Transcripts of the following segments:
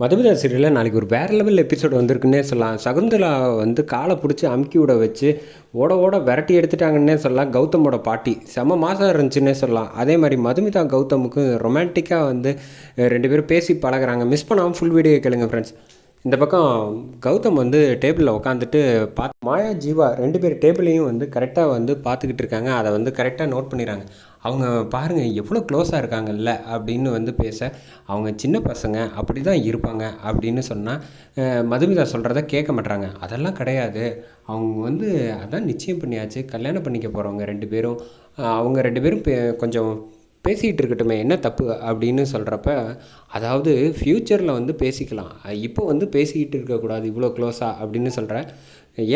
மதுமிதா சீரியலில் நாளைக்கு ஒரு வேறு லெவல் எபிசோடு வந்திருக்குன்னே சொல்லலாம். சகுந்தலா வந்து காலை பிடிச்சி அமுக்கி விட வச்சு ஓட ஓட விரட்டி எடுத்துட்டாங்கன்னே சொல்லலாம். கௌதமோட பாட்டி. செம மாதம் இருந்துச்சுன்னே சொல்லலாம். அதே மாதிரி மதுமிதா கௌதமுக்கும் ரொமான்டிக்காக வந்து ரெண்டு பேரும் பேசி பழகுறாங்க. மிஸ் பண்ணாமல் ஃபுல் வீடியோ கேளுங்க ஃப்ரெண்ட்ஸ் இந்த பக்கம் கௌதம் வந்து டேபிளில் உட்காந்துட்டு பார்த்து மாயா ஜீவா ரெண்டு பேர் டேபிளையும் வந்து கரெக்டாக வந்து பார்த்துக்கிட்டு இருக்காங்க. அதை வந்து கரெக்டாக நோட் பண்ணிடுறாங்க. அவங்க பாருங்கள் எவ்வளோ க்ளோஸாக இருக்காங்கல்ல அப்படின்னு வந்து பேச அவங்க சின்ன பசங்க அப்படி தான் இருப்பாங்க அப்படின்னு சொன்னால் மதுமிதா சொல்கிறத கேட்க மாட்றாங்க. அதெல்லாம் கிடையாது. அவங்க வந்து அதான் நிச்சயம் பண்ணியாச்சு. கல்யாணம் பண்ணிக்க போகிறவங்க ரெண்டு பேரும். அவங்க ரெண்டு பேரும் பே கொஞ்சம் பேசிகிட்டு இருக்கட்டுமே என்ன தப்பு அப்படின்னு சொல்கிறப்ப அதாவது ஃப்யூச்சரில் வந்து பேசிக்கலாம். இப்போ வந்து பேசிக்கிட்டு இருக்கக்கூடாது இவ்வளோ க்ளோஸாக அப்படின்னு சொல்கிறேன்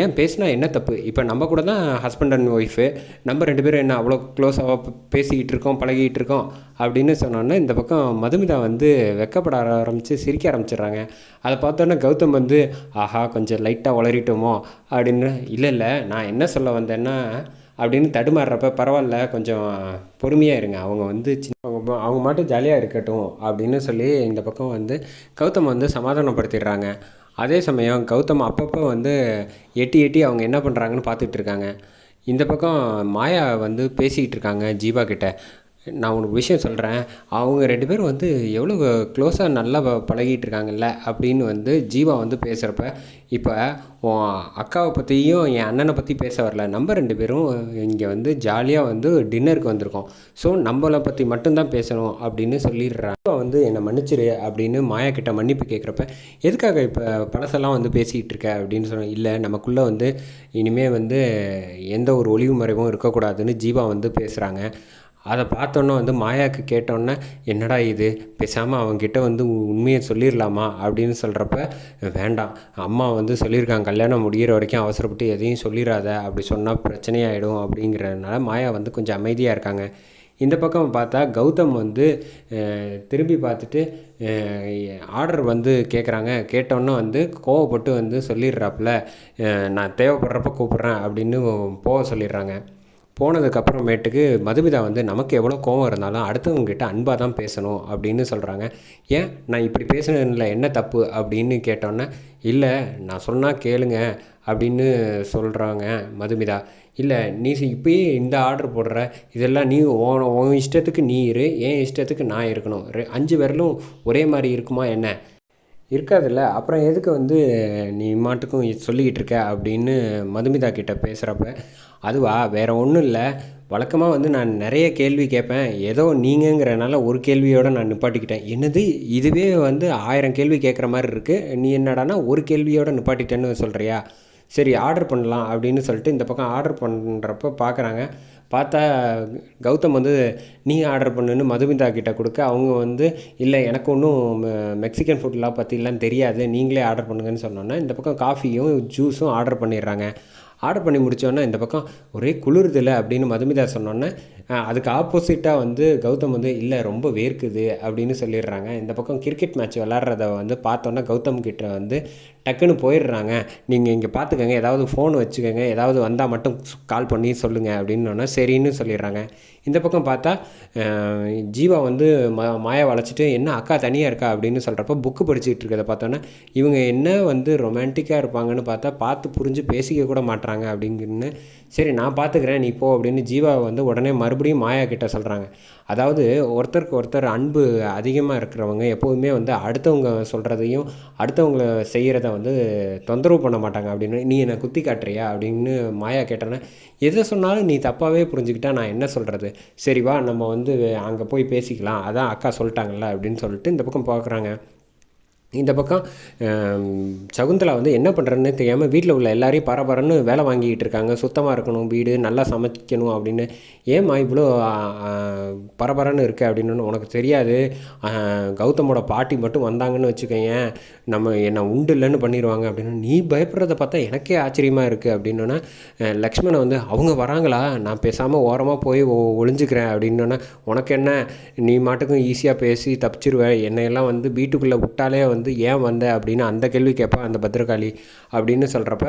ஏன் பேசினா என்ன தப்பு? இப்போ நம்ம கூட தான் ஹஸ்பண்ட் அண்ட் ஒய்ஃபு நம்ம ரெண்டு பேரும் என்ன அவ்வளோ க்ளோஸாக பேசிக்கிட்டு இருக்கோம் பழகிட்டு இருக்கோம் அப்படின்னு சொன்னோன்னே இந்த பக்கம் மதுமிதா வந்து வெக்கப்பட ஆரம்பித்து சிரிக்க ஆரம்பிச்சிடுறாங்க. அதை பார்த்தோன்னே கௌதம் வந்து ஆஹா கொஞ்சம் லைட்டாக வளரிட்டோமோ அப்படின்னு இல்லை இல்லை நான் என்ன சொல்ல வந்தேன்னா அப்படின்னு தடுமாறுறப்ப பரவாயில்ல கொஞ்சம் பொறுமையாக இருங்க. அவங்க வந்து சின்ன அவங்க அவங்க மட்டும் ஜாலியாக இருக்கட்டும் அப்படின்னு சொல்லி இந்த பக்கம் வந்து கௌதம் வந்து சமாதானப்படுத்திடுறாங்க. அதே சமயம் கௌதம் அப்பப்போ வந்து எட்டி எட்டி அவங்க என்ன பண்ணுறாங்கன்னு பார்த்துட்ருக்காங்க இந்த பக்கம் மாயா வந்து பேசிக்கிட்டு இருக்காங்க ஜீவா கிட்ட. நான் உனக்கு விஷயம் சொல்கிறேன் அவங்க ரெண்டு பேரும் வந்து எவ்வளோ க்ளோஸாக நல்லா பழகிட்டு இருக்காங்கல்ல? அப்படின்னு வந்து ஜீவா வந்து பேசுகிறப்ப இப்போ உன் அக்காவை பற்றியும் என் அண்ணனை பற்றி பேச வரல. நம்ம ரெண்டு பேரும் இங்கே வந்து ஜாலியாக வந்து டின்னருக்கு வந்திருக்கோம். ஸோ நம்மளை பற்றி மட்டும்தான் பேசணும் அப்படின்னு சொல்லிடுறான் இப்போ வந்து என்னை மன்னிச்சிரு அப்படின்னு மாயா கிட்ட மன்னிப்பு கேட்குறப்ப எதுக்காக இப்போ பழசெல்லாம் வந்து பேசிக்கிட்டு இருக்க? அப்படின்னு சொன்னேன் இல்லை நமக்குள்ளே வந்து இனிமேல் வந்து எந்த ஒரு ஒளிவு மறைவும் இருக்கக்கூடாதுன்னு ஜீவா வந்து பேசுகிறாங்க அதை பார்த்தோன்னே வந்து மாயாவுக்கு கேட்டோன்னே என்னடா இது? பேசாமல் அவங்ககிட்ட வந்து உ- உண்மையை சொல்லிடலாமா அப்படின்னு சொல்கிறப்ப வேண்டாம். அம்மா வந்து சொல்லியிருக்காங்க. கல்யாணம் முடிகிற வரைக்கும் அவசரப்பட்டு எதையும் சொல்லிடாத அப்படி சொன்னால் பிரச்சனையாயிடும். அப்படிங்கிறதுனால மாயா வந்து கொஞ்சம் அமைதியாக இருக்காங்க. இந்த பக்கம் பார்த்தா கௌதம் வந்து திரும்பி பார்த்துட்டு ஆர்டர் வந்து கேட்குறாங்க கேட்டோன்னே வந்து கோவப்பட்டு வந்து சொல்லிடுறாப்புல நான் தேவைப்படுறப்ப கூப்பிட்றேன் அப்படின்னு போக சொல்லிடுறாங்க. போனதுக்கப்புறமேட்டுக்கு மதுமிதா வந்து நமக்கு எவ்வளோ கோவம் இருந்தாலும் அடுத்தவங்ககிட்ட அன்பாக தான் பேசணும் அப்படின்னு சொல்கிறாங்க ஏன்? நான் இப்படி பேசுனதுல என்ன தப்பு? அப்படின்னு கேட்டோன்னே இல்லை நான் சொன்னால் கேளுங்க அப்படின்னு சொல்கிறாங்க மதுமிதா. இல்லை நீ இப்பயே இந்த ஆர்டர் போடுற இதெல்லாம் நீ உன் உன் இஷ்டத்துக்கு நீ இரு என் இஷ்டத்துக்கு நான் இருக்கணும். ரெ- அஞ்சு விரலும் ஒரே மாதிரி இருக்குமா என்ன? இருக்காதுல்ல? அப்புறம் எதுக்கு வந்து நீ மாட்டுக்கும் சொல்லிக்கிட்டு இருக்க? அப்படின்னு மதுமிதா கிட்ட பேசுகிறப்ப அதுவா? வேறு ஒன்றும் இல்லை. வழக்கமாக வந்து நான் நிறைய கேள்வி கேட்பேன். ஏதோ நீங்கங்கிறனால ஒரு கேள்வியோடு நான் நிப்பாட்டிக்கிட்டேன். என்னது? இதுவே வந்து ஆயிரம் கேள்வி கேட்குற மாதிரி இருக்குது நீ என்னடான்னா ஒரு கேள்வியோடு நிப்பாட்டிட்டேன்னு சொல்கிறியா சரி ஆர்டர் பண்ணலாம் அப்படின்னு சொல்லிட்டு இந்த பக்கம் ஆர்டர் பண்ணுறப்ப பார்க்குறாங்க பார்த்தா கௌதம் வந்து நீ ஆர்டர் பண்ணுன்னு மதுமிதா கிட்டே கொடுக்க அவங்க வந்து இல்லை எனக்கு ஒன்றும் மெக்சிகன் ஃபுட்லாம் பற்றிலாம் தெரியாது நீங்களே ஆர்டர் பண்ணுங்கன்னு சொன்னோன்னா இந்த பக்கம் காஃபியும் ஜூஸும் ஆர்டர் பண்ணிடுறாங்க. ஆர்டர் பண்ணி முடித்தோன்னே இந்த பக்கம் ஒரே குளிருதில்ல அப்படின்னு மதுமிதா சொன்னோன்னே அதுக்கு ஆப்போசிட்டாக வந்து கௌதம் வந்து இல்லை ரொம்ப வேர்க்குது அப்படின்னு சொல்லிடுறாங்க. இந்த பக்கம் கிரிக்கெட் மேட்ச் விளாட்றத வந்து பார்த்தோன்னே கௌதம் கிட்ட வந்து டக்குன்னு போயிடுறாங்க. நீங்கள் இங்கே பார்த்துக்கங்க ஏதாவது ஃபோன் வச்சுக்கோங்க ஏதாவது வந்தால் மட்டும் கால் பண்ணி சொல்லுங்கள் அப்படின்னோடனே சரின்னு சொல்லிடுறாங்க. இந்த பக்கம் பார்த்தா ஜீவா வந்து ம மாயா வளைச்சிட்டு என்ன அக்கா தனியாக இருக்கா? அப்படின்னு சொல்கிறப்ப புக்கு படிச்சுட்டு இருக்கிறத பார்த்தோன்னே இவங்க என்ன வந்து ரொமான்டிக்காக இருப்பாங்கன்னு பார்த்தா பார்த்து புரிஞ்சு பேசிக்க கூட மாட்றாங்க அப்படிங்கன்னு சரி நான் பார்த்துக்கிறேன் நீ போ அப்படின்னு ஜீவா வந்து உடனே மறுபடியும் மாயா கிட்ட சொல்கிறாங்க அதாவது ஒருத்தருக்கு ஒருத்தர் அன்பு அதிகமாக இருக்கிறவங்க எப்போதுமே வந்து அடுத்தவங்க சொல்கிறதையும் அடுத்தவங்க செய்கிறத வந்து தொந்தரவு பண்ண மாட்டாங்க அப்படின்னு நீ என்னை குத்தி காட்டுறியா? அப்படின்னு மாயா கேட்டோன்னே எதை சொன்னாலும் நீ தப்பாகவே புரிஞ்சுக்கிட்டா நான் என்ன சொல்கிறது சரி வா நம்ம வந்து அங்கே போய் பேசிக்கலாம். அதான் அக்கா சொல்லிட்டாங்கல்ல அப்படின்னு சொல்லிட்டு இந்த பக்கம் பார்க்குறாங்க. இந்த பக்கம் சகுந்தலா வந்து என்ன பண்ணுறேன்னு தெரியாமல் வீட்டில் உள்ள எல்லாரையும் பரபரன்னு வேலை வாங்கிக்கிட்டு இருக்காங்க. சுத்தமாக இருக்கணும் வீடு நல்லா சமைக்கணும் அப்படின்னு. ஏம்மா இவ்வளோ பரபரன்னு இருக்குது அப்படின்னு உனக்கு தெரியாது. கௌதமோட பாட்டி மட்டும் வந்தாங்கன்னு வச்சுக்கோங்க நம்ம என்னை உண்டு இல்லைன்னு பண்ணிடுவாங்க அப்படின்னு. நீ பயப்படுறத பார்த்தா எனக்கே ஆச்சரியமாக இருக்குது அப்படின்னோன்னா லக்ஷ்மணை வந்து அவங்க வராங்களா? நான் பேசாமல் ஓரமாக போய் ஒ- ஒளிஞ்சுக்கிறேன் அப்படின்னோன்னா உனக்கு என்ன? நீ மாட்டுக்கும் ஈஸியாக பேசி தப்பிச்சிருவேன் என்னையெல்லாம் வந்து வீட்டுக்குள்ளே விட்டாலே வந்து வந்து ஏன் வந்த அப்படின்னு அந்த கேள்வி கேட்பான் அந்த பத்திரகாளி அப்படின்னு சொல்கிறப்ப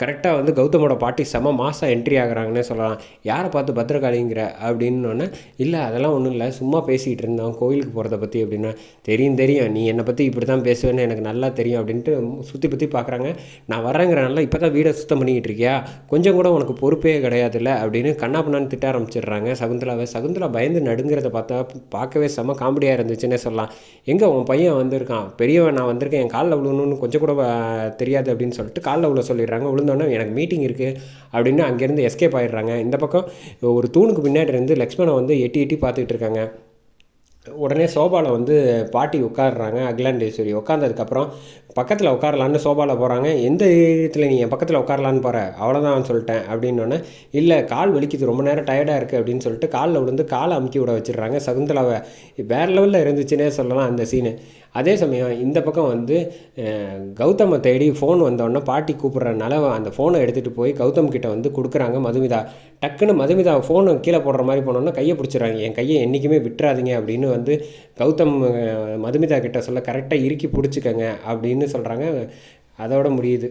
கரெக்டாக வந்து கௌதமோட பாட்டி செம மாதம் என்ட்ரி ஆகுறாங்கன்னே சொல்லலாம். யாரை பார்த்து பத்திரகாளிங்கிற அப்படின்னோடனே இல்லை அதெல்லாம் ஒன்றும் இல்லை. சும்மா பேசிகிட்டு இருந்தோம் கோயிலுக்கு போகிறத பற்றி அப்படின்னா தெரியும் தெரியும். நீ என்னை பற்றி இப்படி தான் பேசுவேன்னு எனக்கு நல்லா தெரியும் அப்படின்ட்டு சுற்றி பற்றி பார்க்குறாங்க நான் வரேங்கிறனால இப்போ தான் வீடை சுத்தம் பண்ணிக்கிட்டு இருக்கியா? கொஞ்சம் கூட உனக்கு பொறுப்பே கிடையாதுல்ல அப்படின்னு கண்ணா திட்ட ஆரம்பிச்சிடுறாங்க சகுந்தலாவை. சகுந்தலா பயந்து நடுங்கிறத பார்த்தா பார்க்கவே செம காமெடியாக இருந்துச்சுன்னே சொல்லலாம். எங்கே உன் பையன் வந்திருக்கான்? பெரியவன் நான் வந்திருக்கேன் என் காலில் விழுணுன்னு கொஞ்சம் கூட தெரியாது அப்படின்னு சொல்லிட்டு காலில் விழ சொல்லிடுறாங்க. விழுந்தோன்னே எனக்கு மீட்டிங் இருக்குது அப்படின்னு அங்கேருந்து எஸ்கேப் ஆயிடுறாங்க. இந்த பக்கம் ஒரு தூணுக்கு பின்னாடி இருந்து லக்ஷ்மணை வந்து எட்டி எட்டி பார்த்துக்கிட்டு இருக்காங்க. உடனே சோபாவில் வந்து பாட்டி உட்காடுறாங்க அகிலாண்டேஸ்வரி. உட்காந்ததுக்கப்புறம் பக்கத்தில் உட்காரலான்னு சோபாவில் போகிறாங்க எந்த இடத்துல நீங்கள் பக்கத்தில் உட்காரலான்னு போகிற அவ்வளோதான் சொல்லிட்டேன் அப்படின்னோடனே இல்லை கால் வலிக்குது. ரொம்ப நேரம் டயர்டாக இருக்குது அப்படின்னு சொல்லிட்டு காலில் விழுந்து காலை அமுக்கி விட வச்சிடுறாங்க. சகுந்தலாவை வேறு லெவலில் இருந்துச்சுன்னே சொல்லலாம் அந்த சீனு அதே சமயம் இந்த பக்கம் வந்து கௌதமை தேடி ஃபோன் வந்தோடனே பாட்டி கூப்பிட்றனால அந்த ஃபோனை எடுத்துகிட்டு போய் கௌதம் கிட்ட வந்து கொடுக்குறாங்க மதுமிதா. டக்குன்னு மதுமிதா ஃபோனை கீழே போடுற மாதிரி போனோன்னா கையை பிடிச்சிடுறாங்க. என் கையை என்றைக்குமே விட்டுறாதீங்க அப்படின்னு வந்து கௌதம் மதுமிதா கிட்ட சொல்ல கரெக்டாக இறுக்கி பிடிச்சிக்கங்க அப்படின்னு சொல்கிறாங்க அதோட முடியுது.